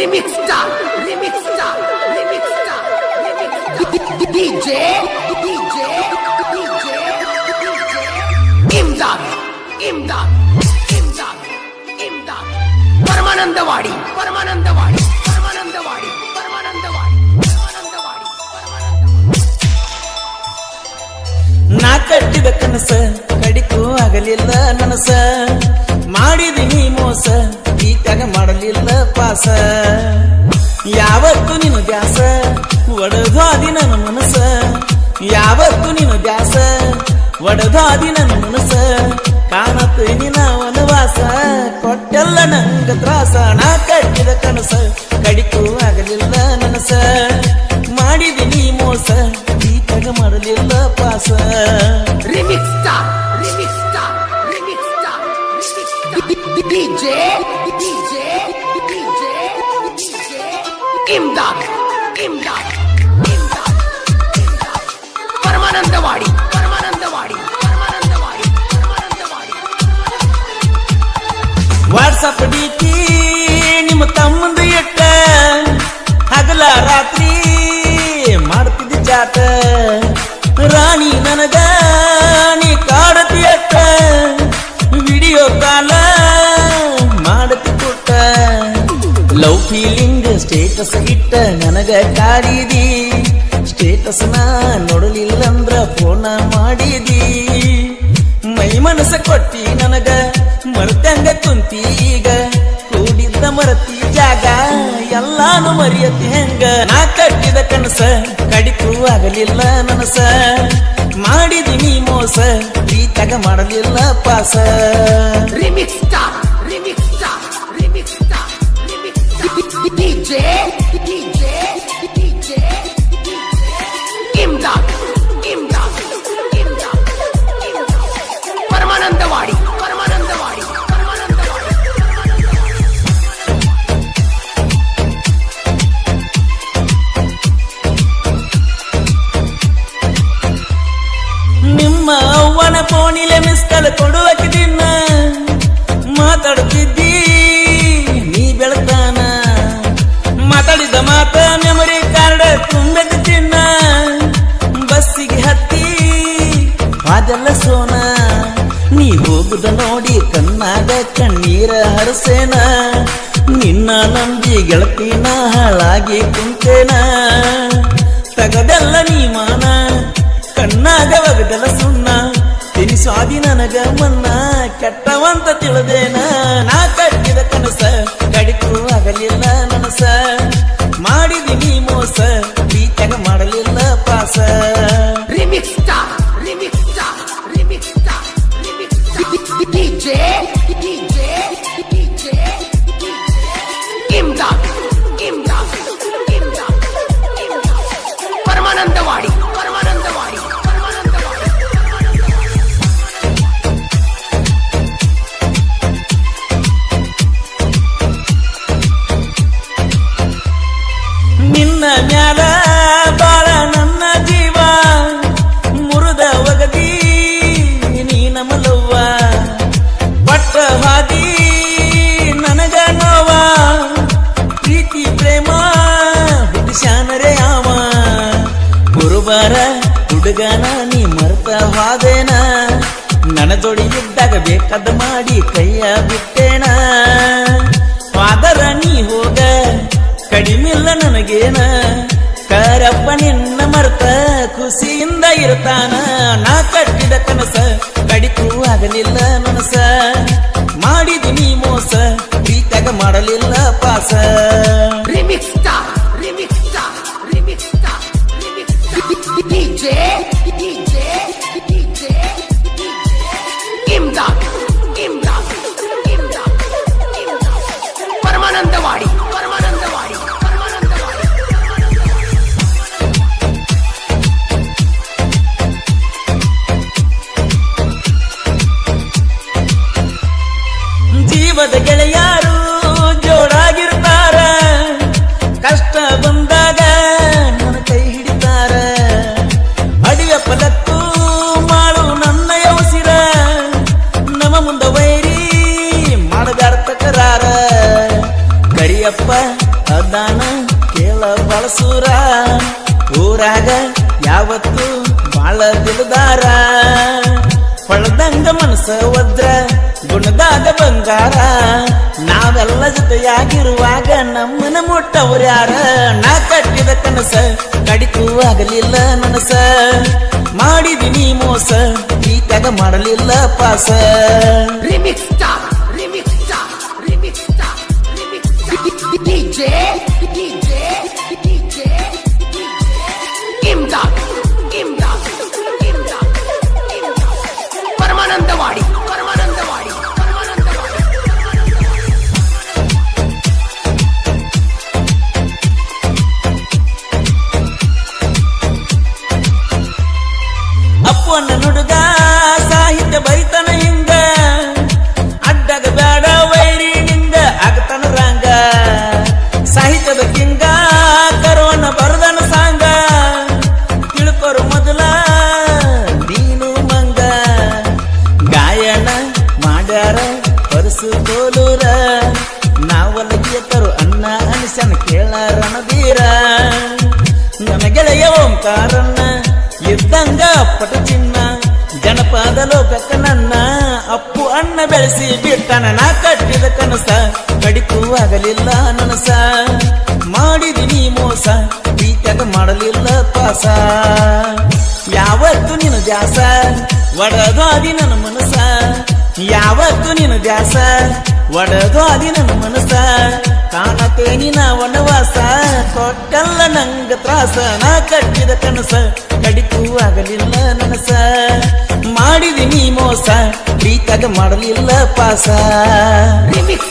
Remixta, remixta, remixta, remixta. DJ, DJ, DJ, DJ. Imdad, Imdad, Imdad, Imdad. Permanandawadi, Permanandawadi, Permanandawadi, Permanandawadi, Permanandawadi, Permanandawadi. ನಾ ಕಟ್ಟಿದ ಕನಸ ಕಡಿಕೂ ಆಗಲಿಲ್ಲ ನನಸ ಮಾಡಿದಿ ನೀ ಮೋಸ ಈತಾಗ ಮಾಡಲಿಲ್ಲ ಪಾಸ. ಯಾವತ್ತು ನಿನ್ನ ದ್ಯಾಸ? ಒಡದಾದಿ ನನ್ನ ಮನಸ್ಸ. ಯಾವತ್ತು ನಿನ್ನ ದ್ಯಾಸ? ಒಡದಾದಿ ನನ್ನ ಮನಸ್ಸ. ಕಾಣತ್ತು ನಿನ್ನ ವನವಾಸ. ಕೊಟ್ಟೆಲ್ಲ ನಂಗ ತ್ರಾಸ. ನಾ ಕಟ್ಟಿದ ಕನಸ. ಕಡಿತು ಆಗಲಿಲ್ಲ ನನಸ. ಮಾಡಿದಿನಿ ಮೋಸ. ಈತಾಗ ಮಾಡಲಿಲ್ಲ ಪಾಸ. Remix Star, DJ, DJ, DJ, Imdad Imdad Imdad Paramanandavadi Paramanandavadi Paramanandavadi Paramanandavadi WhatsApp Dicky ನಿಮ್ಮ ತಮ್ಮಂದು ಇಟ್ಟ ಹಗಲ ರಾತ್ರಿ ಮಾಡ್ತಿದ್ದೆ ಜಾತ. ಸ್ಟೇಟಸ್ ಇಟ್ಟ ನನಗ ಕಾಡಿದಿ ಸ್ಟೇಟಸ್ ನಾ ನೋಡಲಿಲ್ಲಂದ್ರ ಫೋನ ಮಾಡಿದಿ. ಮೈ ಮನಸ್ಸ ಕೊಟ್ಟಿ ನನಗ ಮರ್ತಂಗ ಕುಂತಿ ಈಗ. ಕೂಡಿದ್ದ ಮರತಿ ಜಾಗ ಎಲ್ಲಾನು ಮರಿಯತಿ ಹೆಂಗ. ನಾ ಕಟ್ಟಿದ ಕನಸ ಕಡಿತು ಆಗಲಿಲ್ಲ ನನಸ. ಮಾಡಿದಿನಿ ಮೋಸ ಪ್ರೀತಾಗ ಮಾಡಲಿಲ್ಲ ಪಾಸ. ರಿಮಿಕ್ಸ್ Star, ಅವ್ವನ ಫೋನಿಲೆ ಮಿಸ್ ಕಾಲ್ ಕೊಡುವಕ್ಕೆ ದಿನ ಮಾತಾಡುತ್ತಿದ್ದಿ. ನೀ ಬೆಳತಾನ ಮಾತಾಡಿದ ಮಾತ ಮೆಮೊರಿ ಕಾರ್ಡ್ ತುಂಬದ ತಿನ್ನ. ಬಸ್ಸಿಗೆ ಹತ್ತಿ, ಅದೆಲ್ಲ ಸೋನ. ನೀ ಹೋಗುದ ನೋಡಿ ಕಣ್ಣಾಗ ಕಣ್ಣೀರ ಹರಸೇನ. ನಿನ್ನ ನಂಬಿ ಗೆಳತಿನ ಹಾಳಾಗಿ ಕುಂತೇನ. ತಗದೆಲ್ಲ ನೀ ಮಾನ, ಕಣ್ಣಾಗ ಒಗದೆಲ್ಲ ಸುಣ್ಣ. ನನಗ ಮನ್ನ ಕೆಟ್ಟವಂತ ತಿಳಿದೇನ. ನಾ ಕಟ್ಟಿದ ಕನಸ, ಕಡಿತು ಆಗಲಿಲ್ಲ ನನಸ. ಮಾಡಿದಿನಿ ಮೋಸ ಪ್ರೀತಗ ಮಾಡಲಿಲ್ಲ ಪಾಸ. Remix remix remix remix Remix ಹುಡುಗನ ನೀ ಮರ್ತ ಹಾದೇನ? ನನ್ನ ಜೋಡಿ ಇದ್ದಾಗ ಬೇಕಾದ ಮಾಡಿ ಕೈಯ ಬಿಟ್ಟೇನ? ಆದರ ನೀ ಹೋಗ ಕಡಿಮಿಲ್ಲ ನನಗೇನ? ಕರಪ್ಪ ನಿನ್ನ ಮರ್ತ ಖುಷಿಯಿಂದ ಇರ್ತಾನ? ನಾ ಕಟ್ಟಿದ ಕನಸ ಕಡಿತೂ ಆಗಲಿಲ್ಲ ನನಸ ನೀ ಮೋಸ ಪ್ರೀತಾಗ ಮಾಡಲಿಲ್ಲ ಪಾಸ. ಜೀವದ ಗೆಳೆಯಾರು ಜೋಡಾಗಿರ್ತಾರ ಕಷ್ಟ ಬಂದಾಗ ನನ್ನ ಕೈ ಹಿಡಿತಾರ. ಅಡಿಯ ಪದಕ್ಕೂ ಮಾಡು ನನ್ನ ಯೋಸಿರ ನಮ ಮುಂದ ವೈರಿ ಮಾಡದಾರ್ಥ ಕರಾರ ಕರಿಯಪ್ಪ, ಅದಾನ, ಕೇಳ ಬಳಸೂರ. ಊರಾಗ ಯಾವತ್ತು ಬಾಳ ದಿಲದಾರ. ಹೊಳದಂಗ ಮನಸ್ಸ ಬಂಗಾರ ನಾವೆಲ್ಲ ಜೊತೆಯಾಗಿರುವಾಗ ನಮ್ಮನ ಮುಟ್ಟವ್ರ ಯಾರ ನಾ ಕಟ್ಟಿದ ಕನಸ ಕಡಿತು ಆಗಲಿಲ್ಲ ನನಸ ಮಾಡಿದಿನಿ ಮೋಸ ಪ್ರೀತ್ಯಾಗ ಮಾಡಲಿಲ್ಲ ಪಾಸ. Remix star, remix star, remix star, remix ಓಂಕಾರನ್ನ ಇದ್ದಂಗ ಅಪ್ಪಟ ಚಿನ್ನ, ಜನಪದ ಲೋಕಕ್ಕ ನನ್ನ ಅಪ್ಪು ಅಣ್ಣ ಬೆಳೆಸಿ ಬಿಟ್ಟನ ಕಟ್ಟಿದ ಕನಸ ಕಡಿಕೂ ಆಗಲಿಲ್ಲ ನನಸ ಮಾಡಿದಿನಿ ಮೋಸ ಪ್ರೀತ್ಯಾಗ ಮಾಡಲಿಲ್ಲ ಪಾಸ ಯಾವತ್ತು ನಿನ್ನ ದ್ಯಾಸ, ಒಡದಾದಿ ನನ್ನ ಮನಸ. ಯಾವತ್ತು ನಿನ್ನ ದ್ಯಾಸ ಒಡದಾದಿ ನನ್ನ ಮನಸ ಕಾಣತೇನಿ ನಾ ವನವಾಸ. ಕೊಟ್ಟಲ್ಲ ನಂಗ ತ್ರಾಸ. ನಾ ಕಟ್ಟಿದ ಕನಸ ಕಡಿತು ಆಗಲಿಲ್ಲ ನನಸ ಮಾಡಿದಿನಿ ಮೋಸ, ಪ್ರೀತಾಗ ಮಾಡಲಿಲ್ಲ ಪಾಸ. Remix